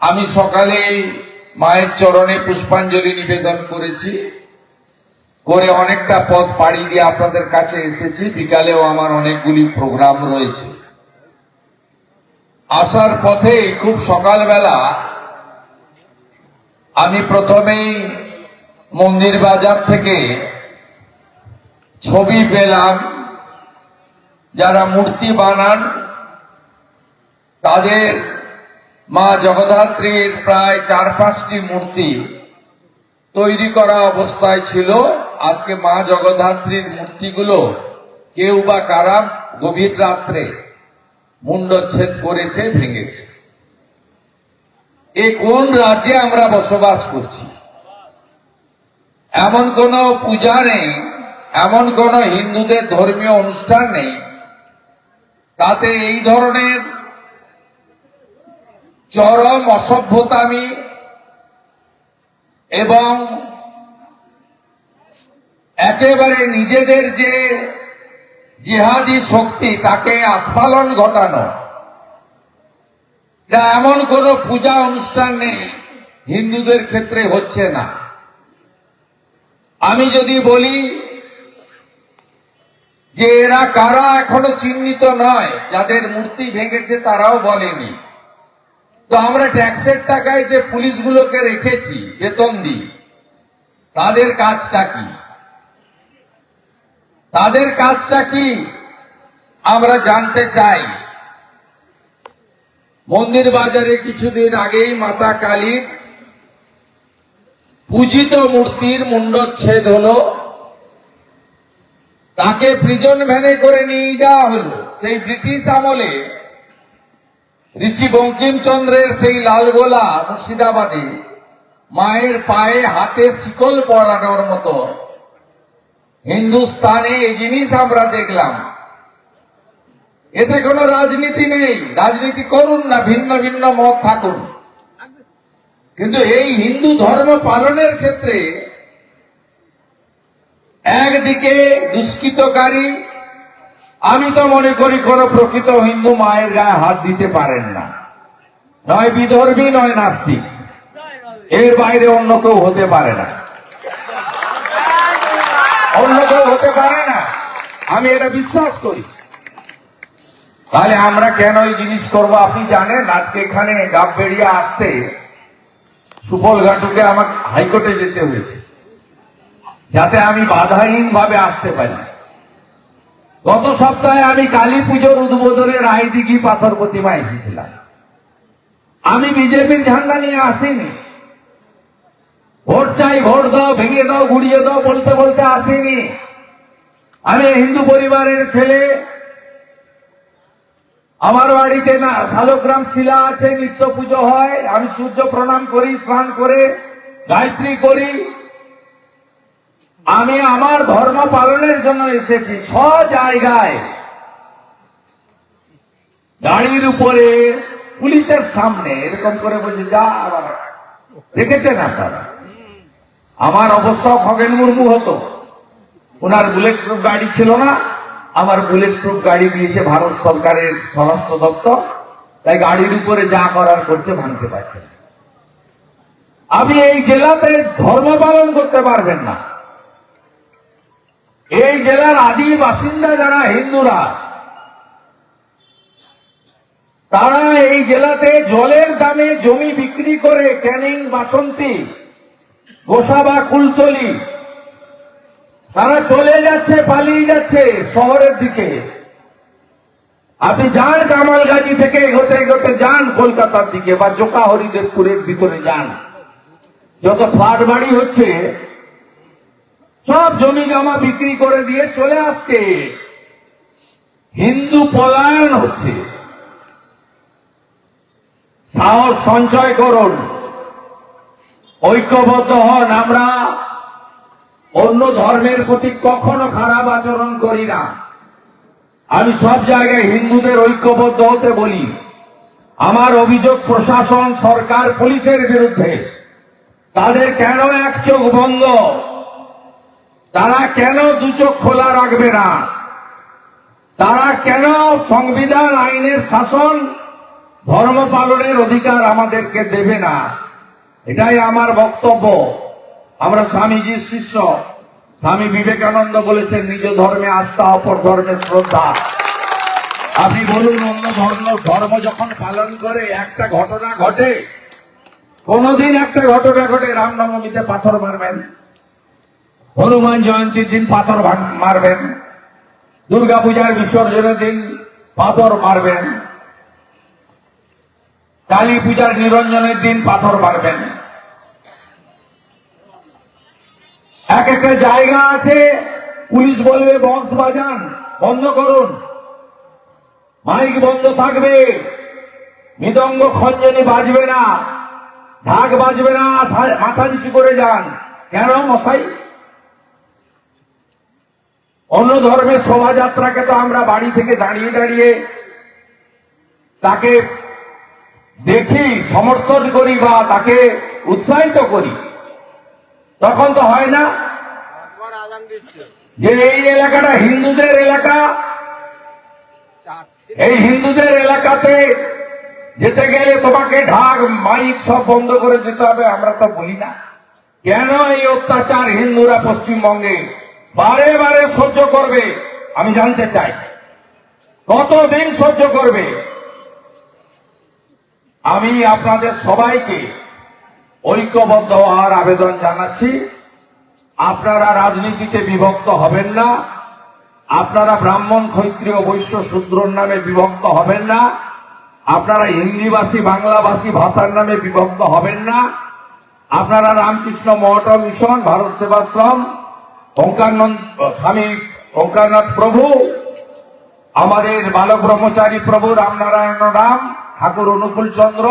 আমি সকালে মায়ের চরণে পুষ্পাঞ্জলি নিবেদন করেছি। করে অনেকটা পথ পাড়ি দিয়ে আপনাদের কাছে এসেছি। বিকালেও আমার অনেকগুলি প্রোগ্রাম রয়েছে। আসার পথে খুব সকালবেলা আমি প্রথমেই মন্দির বাজার থেকে ছবি পেলাম। যারা মূর্তি বানান, তাদের মা জগদ্ধাত্রীর প্রায় চার পাঁচটি মূর্তি তৈরি করা অবস্থায় ছিল। আজকে মা জগদ্ধাত্রীর মূর্তিগুলো কেউ বা কারা গভীর রাত্রে মুন্ডচ্ছেদ করেছে, ভেঙেছে। এ কোন রাজ্যে আমরা বসবাস করছি? এমন কোন পূজা নেই, এমন কোন হিন্দুদের ধর্মীয় অনুষ্ঠান নেই। তাতে এই ধরনের চরম অসভ্যতামি এবং একেবারে নিজেদের যে জিহাদি শক্তি, তাকে আস্ফালন ঘটানো। যা এমন কোন পূজা অনুষ্ঠান নেই, হিন্দুদের ক্ষেত্রে হচ্ছে না। আমি যদি বলি যে এরা কারা এখনও চিহ্নিত নয়, যাদের মূর্তি ভেঙেছে তারাও বলেনি। তো আমরা ট্যাক্সের টাকায় যে পুলিশগুলোকে রেখেছি বেতন দিই তাদের কাজটা কি? তাদের কাজটা কি? আমরা জানতে চাই। মন্দির বাজারে কিছুদিন আগেই মাতা কালীর পূজিত মূর্তির মুন্ডচ্ছেদ হলো। তাকে প্রিজন ভ্যানে করে নিয়ে যাওয়া হলো। সেই ব্রিটিশ আমলে ঋষি বঙ্কিমচন্দ্রের সেই লালগোলা মুর্শিদাবাদে, মায়ের পায়ে হাতে শিকল পরানোর মতো। হিন্দুস্তানে এই জিনিস আমরা দেখলাম। এতে কোনো রাজনীতি নেই। রাজনীতি করুন না, ভিন্ন ভিন্ন মত থাকুন। কিন্তু এই হিন্দু ধর্ম পালনের ক্ষেত্রে একদিকে দুষ্কৃতকারী আমি তো মনে করি কোন প্রকৃত হিন্দু মায়ের গায়ে হাত দিতে পারেন না। নয় বিধর্মী, নয় নাস্তিক। এর বাইরে অন্য কেউ হতে পারে না। অন্য কেউ হতে পারে না। আমি এটা বিশ্বাস করি। তাহলে আমরা কেন এই জিনিস করব? আপনি জানেন, আজকে এখানে গাব বেরিয়ে আসতে সুফল ঘাটুকে আমার হাইকোর্টে যেতে হয়েছে। যাতে আমি বাধাহীন ভাবে আসতে পারি। গত সপ্তাহে আমি কালী পুজোর উদ্বোধনে রায়দিঘি পাথর প্রতিমা এসেছিলাম। আমি বিজেপির ঝান্ডা নিয়ে আসিনি। ভোট চাই, ভোট দাও, ভেঙে দাও, গুড়িয়ে দাও, বলতে বলতে আসিনি। আমি হিন্দু পরিবারের ছেলে। আমার বাড়িতে না, শালগ্রাম শিলা আছে, নিত্য পুজো হয়। আমি সূর্য প্রণাম করি, স্নান করে, গায়ত্রী করি। আমি আমার ধর্ম পালনের জন্য এসেছি ছ জায়গায় গাড়ির উপরে, পুলিশের সামনে, এরকম করে বলছে, যা আবার দেখেছেন আপনারা? আমার অবস্থাও খগেন মুর্মু হতো। ওনার বুলেট প্রুফ গাড়ি ছিল না। আমার বুলেট প্রুফ গাড়ি দিয়েছে ভারত সরকারের স্বরাষ্ট্র দপ্তর। তাই গাড়ির উপরে যা করার করছে, ভাঙতে পারছে। আপনি এই জেলাতে ধর্ম পালন করতে পারবেন না। এই জেলার আদি বাসিন্দা যারা হিন্দুরা, তারা এই জেলাতে জলের দামে জমি বিক্রি করে ক্যানিং বাসন্তী গোসাবা কুলতলি। তারা চলে যাচ্ছে, পালিয়ে যাচ্ছে শহরের দিকে। আপনি যান কামালগাজি থেকে এগোতে এগোতে যান কলকাতার দিকে বা জোকা হরিদেবপুরের ভিতরে যান। যত ফ্ল্যাট বাড়ি হচ্ছে সব জমি জমা বিক্রি করে দিয়ে চলে আসছে। হিন্দু পলায়ন হচ্ছে। সাহস সঞ্চয় করুন ঐক্যবদ্ধ হন আমরা। অন্য ধর্মের প্রতি কখনো খারাপ আচরণ করি না। আমি সব জায়গায় হিন্দুদের ঐক্যবদ্ধ হতে বলি। আমার অভিযোগ প্রশাসন, সরকার, পুলিশের বিরুদ্ধে। তাদের কেন এক চোখ বন্ধ? তারা কেন দু চোখ খোলা রাখবে না? তারা কেন সংবিধান আইনের শাসন, ধর্ম পালনের অধিকার আমাদেরকে দেবে না? এটাই আমার বক্তব্য। আমরা স্বামীজির শিষ্য। স্বামী বিবেকানন্দ বলেছেন, নিজ ধর্মে আস্থা, অপর ধর্মে শ্রদ্ধা। আপনি বলুন, অন্য ধর্ম ধর্ম যখন পালন করে, একটা ঘটনা ঘটে। কোনদিন একটা ঘটনা ঘটে রামনবমীতে পাথর মারবেন। হনুমান জয়ন্তীর দিন পাথর মারবেন। দুর্গা পূজার বিসর্জনের দিন পাথর মারবেন। কালী পূজার নিরঞ্জনের দিন পাথর মারবেন। এক একটা জায়গা আছে, পুলিশ বলবে, বক্স বাজান, বন্ধ করুন। মাইক বন্ধ থাকবে। মৃদঙ্গ খঞ্জনি বাজবে না। ঢাক বাজবে না। মাথা নিচু করে যান। কেন মশাই? অন্য ধর্মের শোভাযাত্রাকে তো আমরা বাড়ি থেকে দাঁড়িয়ে দাঁড়িয়ে তাকে দেখি সমর্থন করি বা তাকে উৎসাহিত করি। তখন তো হয় না যে এই এলাকাটা হিন্দুদের এলাকা এই হিন্দুদের এলাকাতে যেতে গেলে তোমাকে ঢাক মাইক সব বন্ধ করে যেতে হবে আমরা তো বলি না। কেন এই অত্যাচার হিন্দুরা পশ্চিমবঙ্গে? বারে বারে সহ্য করবে, আমি জানতে চাই। কতদিন সহ্য করবে? আমি আপনাদের সবাইকে ঐক্যবদ্ধ হওয়ার আবেদন জানাচ্ছি। আপনারা রাজনীতিতে বিভক্ত হবেন না। আপনারা ব্রাহ্মণ, ক্ষত্রিয়, বৈশ্য, শূদ্রর নামে বিভক্ত হবেন না। আপনারা হিন্দিভাষী বাংলাভাষী ভাষার নামে বিভক্ত হবেন না। আপনারা রামকৃষ্ণ মঠ মিশন, ভারত সেবাশ্রম ওঙ্কারনন্দ স্বামী ওঙ্কারনাথ প্রভু, আমাদের বালক ব্রহ্মচারী প্রভু রামনারায়ণ রাম, ঠাকুর অনুকূল চন্দ্র,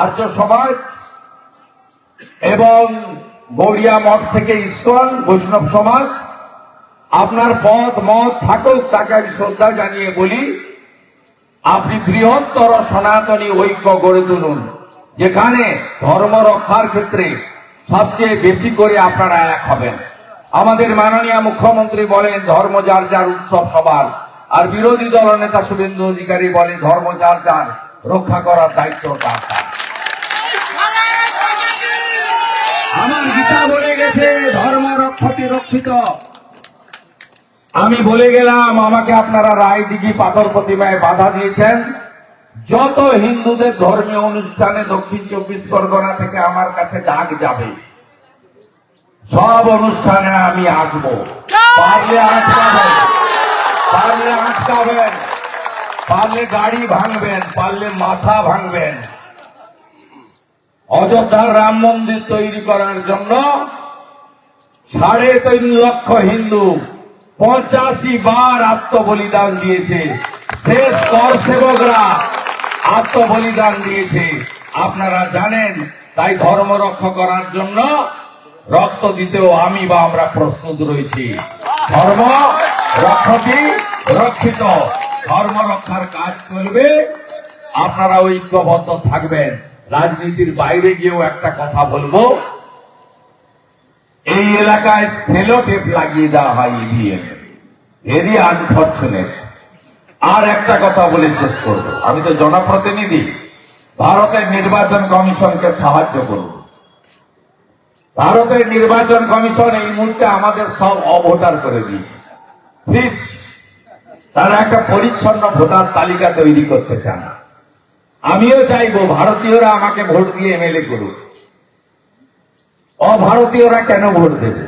আর্য সমাজ এবং গৌরিয়া মঠ থেকে ইস্কন, বৈষ্ণব সমাজ, আপনার পথ, মত থাকুক তাকে আমি শ্রদ্ধা জানিয়ে বলি, আপনি বৃহত্তর সনাতনী ঐক্য গড়ে তুলুন, যেখানে ধর্ম রক্ষার ক্ষেত্রে সবচেয়ে বেশি করে আপনারা এক হবেন। আমাদের মাননীয় মুখ্যমন্ত্রী বলেন, ধর্ম যার যার উৎসব সবার। আর বিরোধী দল নেতা শুভেন্দু অধিকারী বলে ধর্ম যার যার, রক্ষা করার দায়িত্ব তার। আমার গীতা বলে গেছে, ধর্ম রক্ষতি রক্ষিত। আমি বলে গেলাম, আমাকে আপনারা রায় দিঘি পাথর প্রতিমায় বাধা দিয়েছেন। যত হিন্দুদের ধর্মীয় অনুষ্ঠানে দক্ষিণ চব্বিশ পরগনা থেকে আমার কাছে ডাক যাবে। সব অনুষ্ঠানে আমি আসব। পারলে আটকাবেন পারলে আটকাবেন পারলে গাড়ি ভাঙবেন পারলে মাথা ভাঙবেন। অযোধ্যার রাম মন্দির তৈরি করার জন্য সাড়ে তিন লক্ষ হিন্দু পঁচাশি বার আত্মবলিদান দিয়েছে। শেষ কর সেবকরা আত্মবলিদান দিয়েছে। আপনারা জানেন তাই ধর্ম রক্ষা করার জন্য রক্ত দিতেও আমি বা আমরা প্রস্তুত রয়েছি। ধর্ম রক্ষতি রক্ষিত। ধর্ম রক্ষার কাজ চলবে আপনারা ঐক্যবদ্ধ থাকবেন। রাজনীতির বাইরে গিয়েও একটা কথা বলব। এই এলাকায় সেলো টেপ লাগিয়ে দেওয়া হয় ইভিএম ভেরি আনফর্চুনেট। আর একটা কথা বলে শেষ করব। আমি তো জনপ্রতিনিধি। ভারতের নির্বাচন কমিশনকে সাহায্য করব। ভারতের নির্বাচন কমিশন এই মুহূর্তে আমাদের সব অভোটার করে দিয়েছে। তারা একটা পরিচ্ছন্ন ভোটার তালিকা তৈরি করতে চান। আমিও চাইব ভারতীয়রা আমাকে ভোট দিয়ে এমএলএ করুক। অভারতীয়রা কেন ভোট দেবে?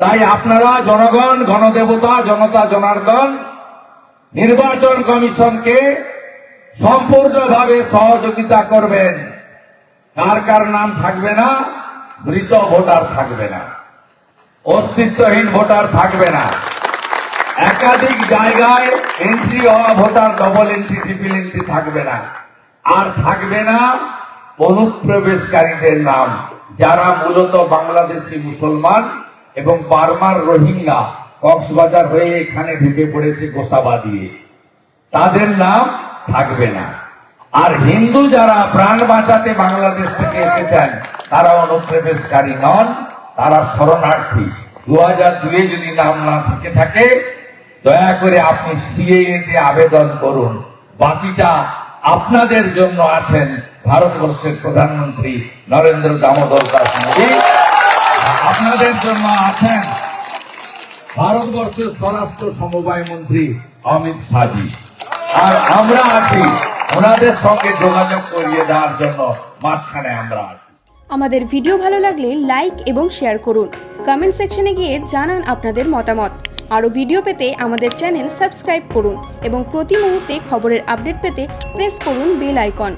তাই আপনারা জনগণ, গণদেবতা, জনতা, জনার্দন, নির্বাচন কমিশনকে সম্পূর্ণভাবে সহযোগিতা করবেন। কার কার নাম থাকবে না মৃত ভোটার থাকবে না। অস্তিত্বহীন ভোটার থাকবে না। একাধিক জায়গায় এন্ট্রি হওয়া voter double entry triple entry থাকবে না। আর থাকবে না অনুপ্রবেশকারীদের নাম, যারা মূলত বাংলাদেশি মুসলমান এবং বার্মার রোহিঙ্গা। কক্সবাজার হয়ে এখানে ঢুকে পড়েছে গোসাবা দিয়ে। তাদের নাম থাকবে না। আর হিন্দু যারা প্রাণ বাঁচাতে বাংলাদেশ থেকে এসেছেন, তারা অনুপ্রবেশকারী নন, তারা শরণার্থী। দু হাজার দুয়ে যদি নাম না থেকে থাকে, দয়া করে আপনি সিএ তে আবেদন করুন। বাকিটা আপনাদের জন্য আছেন ভারতবর্ষের প্রধানমন্ত্রী নরেন্দ্র দামোদর দাস মোদী। আপনাদের জন্য আছেন ভারতবর্ষের স্বরাষ্ট্র সমবায় মন্ত্রী অমিত শাহজি। আর আমরা আছি ওনাদের সঙ্গে যোগাযোগ করিয়ে দেওয়ার জন্য মাঝখানে আমরা আছি। আমাদের ভিডিও ভালো লাগলে লাইক এবং শেয়ার করুন। কমেন্ট সেকশনে গিয়ে জানান আপনাদের মতামত। আরও ভিডিও পেতে আমাদের চ্যানেল সাবস্ক্রাইব করুন এবং প্রতি মুহূর্তে খবরের আপডেট পেতে প্রেস করুন বেল আইকন।